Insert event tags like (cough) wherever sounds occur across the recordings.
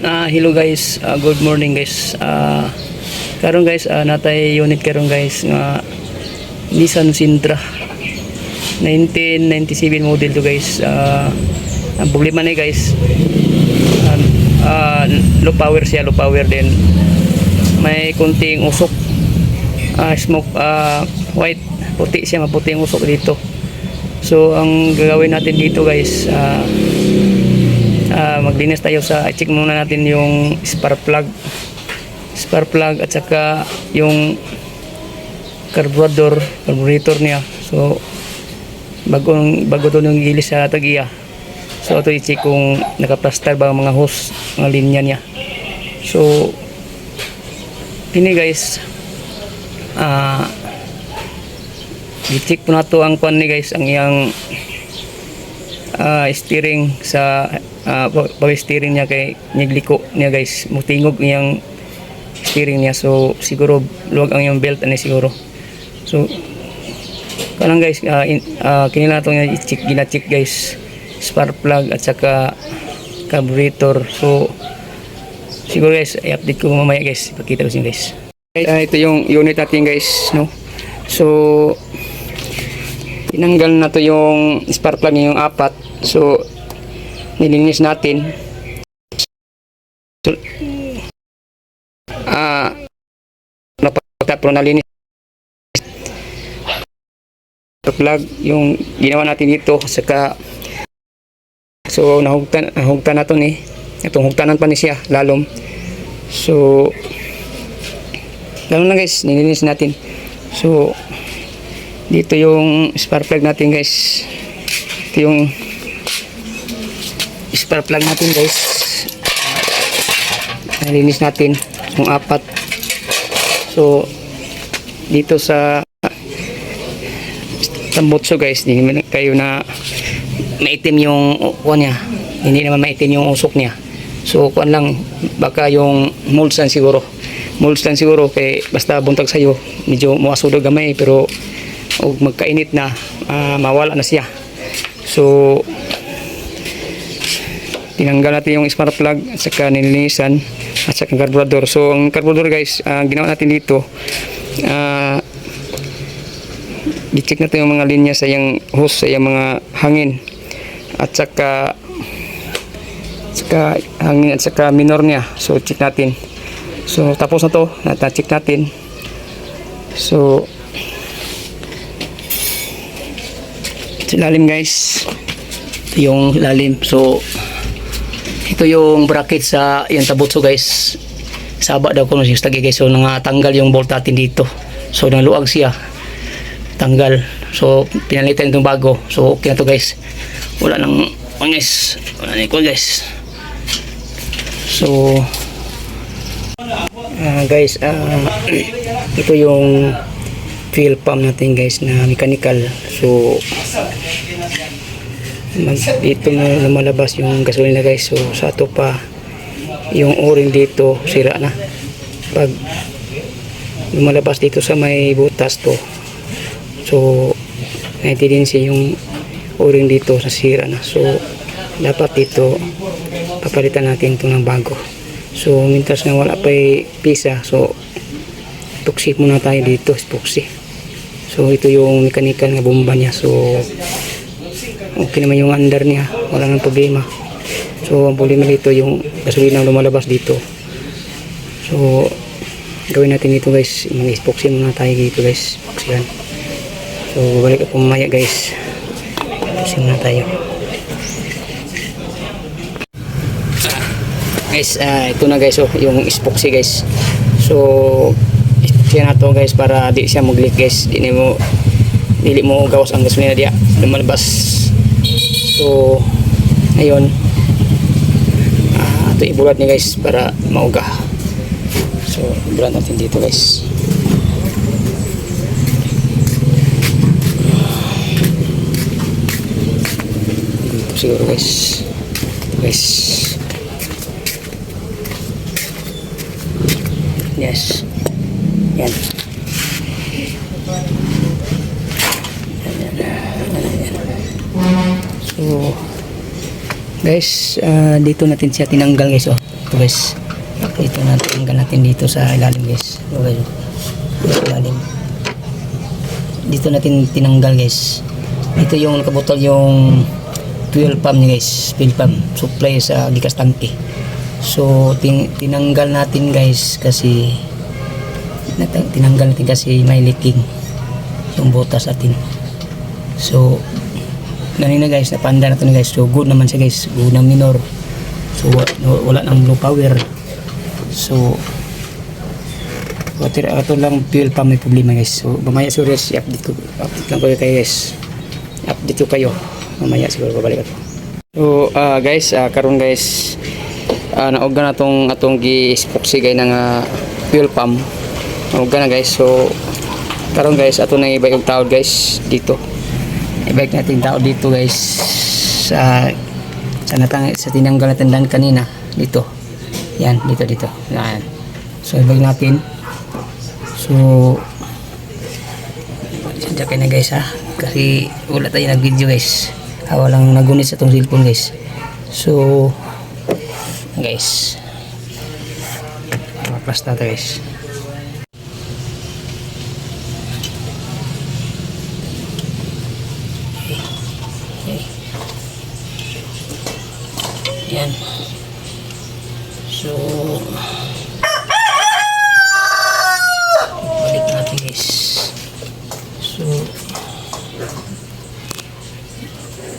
Ah, hello guys, Ah, good morning guys. Ah, karon guys, ah, natay unit karon guys nga Nissan Sentra 1997 model to guys. Ah, ang problema ni guys, ah, ah, low power siya, low power din. May kunting usok. Ah, smoke ah, white, puti siya, maputi ang usok dito. So ang gagawin natin dito guys, ah, ah, maglinis tayo sa check muna natin yung spark plug. Spark plug at saka yung carburetor carburetor niya. So bagong bago to nung gilis sa tagiya. So ito i-check kung nakaplastar ba ang mga hose mga linya niya. So ini guys. Ah i-check po na to ang kwan ni guys ang iyang ah, steering sa uh, steering niya kay nigliko niya guys. Mutingog niyang steering niya. So siguro luwag ang yung belt ani siguro. So kanang guys uh, in, uh, kinila to nga i-check gina-check guys. Spark plug at saka carburetor. So siguro guys i-update ko mamaya guys. Ipakita ko sa guys. Uh, ito yung unit natin guys no? So tinanggal na to yung spark plug yung apat so nilinis natin. So, ah napagtapos nalinis. Spark plug yung ginawa natin dito saka so nahugtan nahugtan na to ni itong hugtanan pa ni siya lalom. So lalom na guys nilinis natin. So dito yung spark plug natin guys. Ito yung spark plug natin guys. Nalinis natin yung apat. So dito sa tambotso guys hindi naman kayo na maitim yung kuwan niya. Hindi naman maitim yung usok niya. So kuwan lang baka yung molds lang siguro. Molds lang siguro kay basta buntag sa'yo. Medyo muasudo gamay pero o magkainit na ah, mawala na siya. So tinanggal natin yung spark plug at saka nilinisan at saka carburetor. So ang carburetor guys ah, ginawa natin dito ah i-check natin yung mga linya sa yung hose sa yung mga hangin at saka saka hangin at saka minor niya. So check natin. So tapos na to. Nata-check natin. So sa ilalim guys yung ilalim so ito yung bracket sa yung tabutso guys. Saba daw ko nung tagi guys. So nangatanggal yung bolt natin dito. So naluag siya. Tanggal. So pinalitan itong bago. So okay na to guys. Wala nang pangis wala na ikon guys. So ah, guys ah, (clears throat) ito yung fuel pump natin guys na mechanical. So dito na lumalabas yung gasolina guys. So sa ato pa yung o-ring dito sira na. Pag lumalabas dito sa may butas to so naintindihan yung o-ring dito sa sira na. So dapat dito papalitan natin ito ng bago. So mintas na wala pa pisa so tuksi muna tayo dito epoxy so ito yung mechanical nga bomba niya. So okay naman yung under niya. Wala nang problema. So ang problema dito yung gasolina lumalabas dito. So gawin natin dito guys. Mag epoxy muna tayo dito guys. Epoxyan so babalik ako mamaya guys. Epoxy muna tayo. Guys ah, ito na guys oh, yung epoxy guys. So epoxy na to guys para di siya mag-leak guys. Di mo dili mo gawas ang gasolina diya lumalabas so ngayon ah, ito ibulat niya guys para mauga. So ibulat natin dito guys. Dito siguro guys. Guys. Yes. Yan So, guys, ah, dito natin siya tinanggal guys. Oh. Ito. guys. Dito natin, tanggal natin dito sa ilalim guys. So guys, dito ilalim. Dito natin tinanggal guys. Ito yung nakabutol yung fuel pump niya guys. Fuel pump supply sa gikas tangke. So tin tinanggal natin guys kasi tinanggal natin kasi may leaking yung butas atin. So kanina guys. Napanda na to na guys. So good naman siya guys. Good na minor. So wala nang low power. So water ato lang fuel pa may problema guys. So mamaya siguro guys i-update ko update lang ko kayo guys. Update ko kayo. Mamaya siguro babalik ako. So ah, guys ah, karon guys uh, naoga na tong atong gi-spoxy guys ng ah, fuel pump. Naoga na guys. So karon guys ato nang ibay og tawad guys dito i-bike natin tao dito guys. Sa sa natang sa tinanggal natin dan kanina. Dito. Yan dito dito. Yan. So i-bike natin. So sadya kayo na guys ha? Kasi wala tayo nag video guys. Ha, walang nagunit sa tong cellphone guys. So guys. Mapasta tayo guys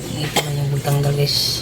ito na yung bultanggal guys.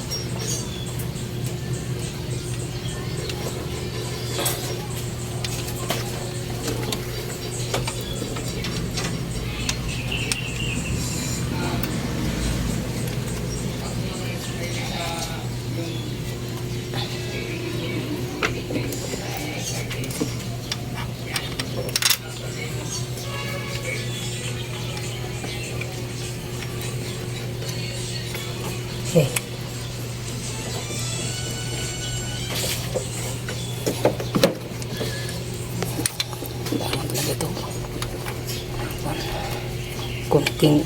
Okay. Talaga ito. Kunting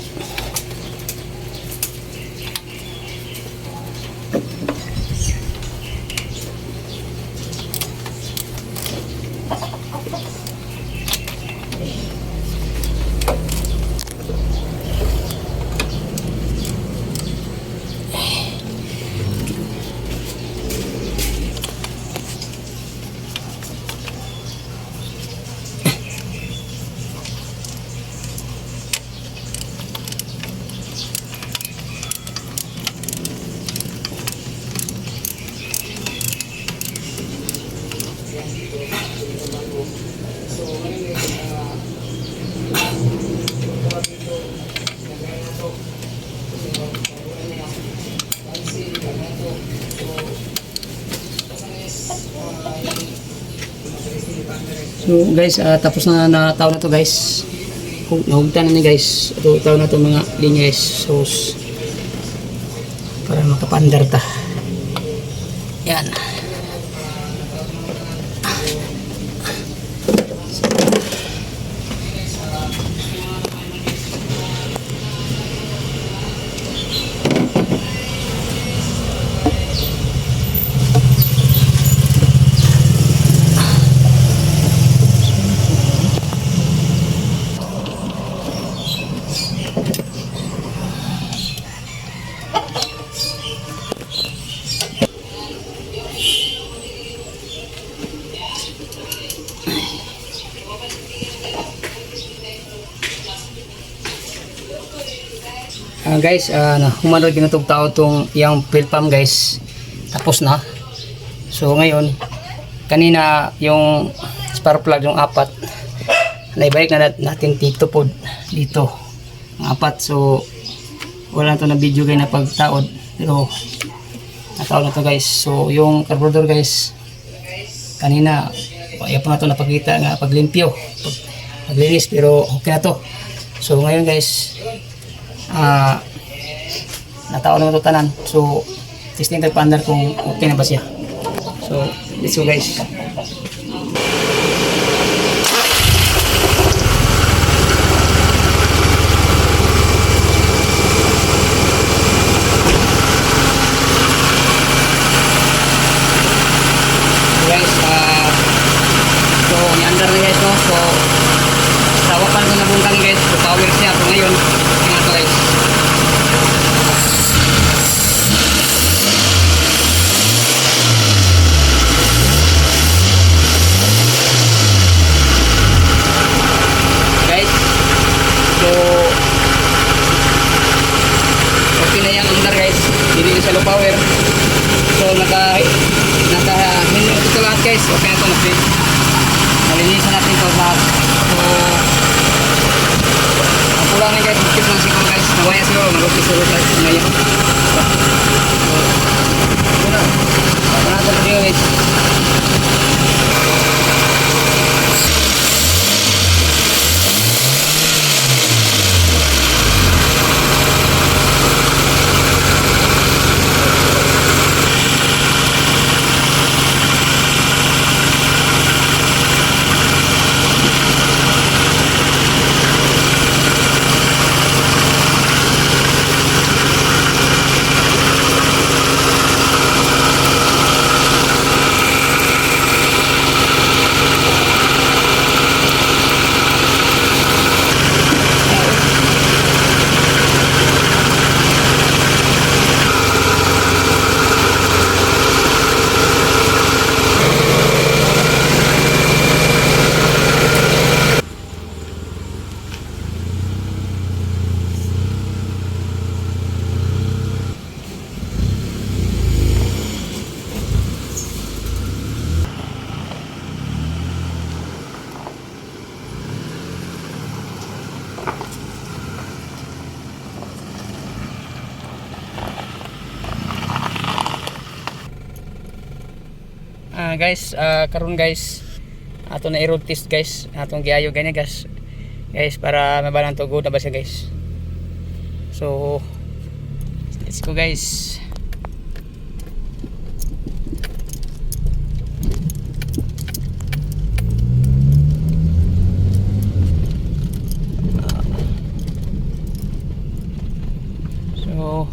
So guys, ah, tapos na na tao na to guys. Kung na ni guys, ito tao na to mga linya guys. So para makapandar ta. Yan. Guys, uh, na humano ginutog tao tong yung fill pump guys. Tapos na. So ngayon, kanina yung spark plug yung apat. Naibalik na nat- natin dito po dito. Ang apat. So wala to na video guys na pagtaod. Pero nataon na to guys. So yung carburetor guys kanina kaya pa na to napakita nga paglimpyo pag, paglinis pero okay na to so ngayon guys ah natao naman ito tanan so testing tayo paandar kung okay na ba siya. So let's go guys andar na guys no. So sa wapan ko na bungkang guys. So power siya so ngayon. Tingnan to guys. Guys. So okay na yung andar guys. Hindi siya low power. So naka naka hinlo ito lahat guys. Okay na ito na free. Malinisan natin ito lahat. So ang kulang na guys, bukit lang siguro guys. Nawaya siguro, mag-okay siguro guys ngayon. So, ito na. Ito video guys. Ah guys, ah karon guys, ato na i-road test guys, atong giayo gani guys. Guys para mabalan to na ba siya guys. So let's go guys. So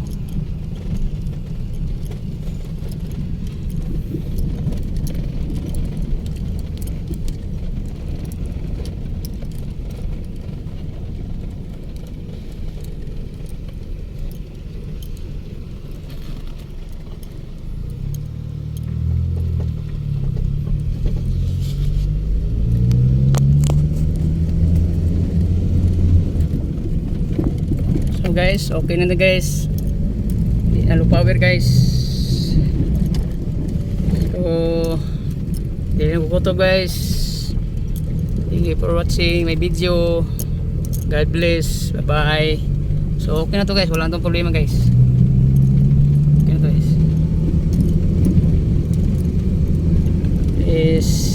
So guys, okay na na guys. Hindi na low power guys. So, hindi na kukuto guys. Thank you for watching my video. God bless. Bye bye. So okay na to guys. Wala na tong problema guys. Okay na to guys. Is